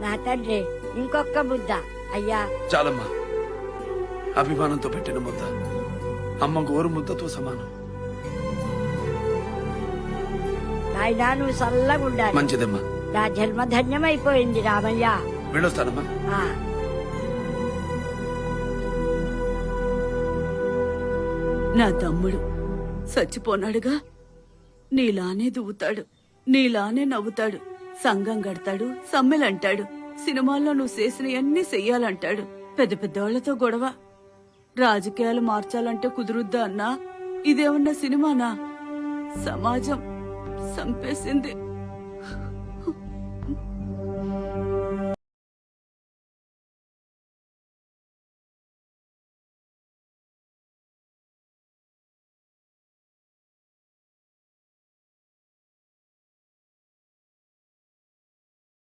నా తండ్రి ఇంకొక ముద్ద. అయ్యా. చాలమ్మా. అభిమానంతో పెట్టిన ముద్ద. అమ్మ గోరు ముద్దతో సమానం. నాయనా నువ్వు చల్లగా ఉండాలి. మంచిదమ్మా. నా జన్మ ధన్యమైపోయింది రామయ్య. వెళ్ళొస్తానమ్మా. ఆ, నా తమ్ముడు చచ్చిపోనాడుగా. నీలానే దువ్వుతాడు నీలానే నవ్వుతాడు. సంఘం గడతాడు సమ్మెలంటాడు. సినిమాల్లో నువ్వు చేసినవన్నీ చెయ్యాలంటాడు. పెద్ద పెద్దవాళ్ళతో గొడవ. రాజకీయాలు మార్చాలంటే కుదురుద్దా అన్నా? ఇదేమన్నా సినిమానా? సమాజం సంపేసింది.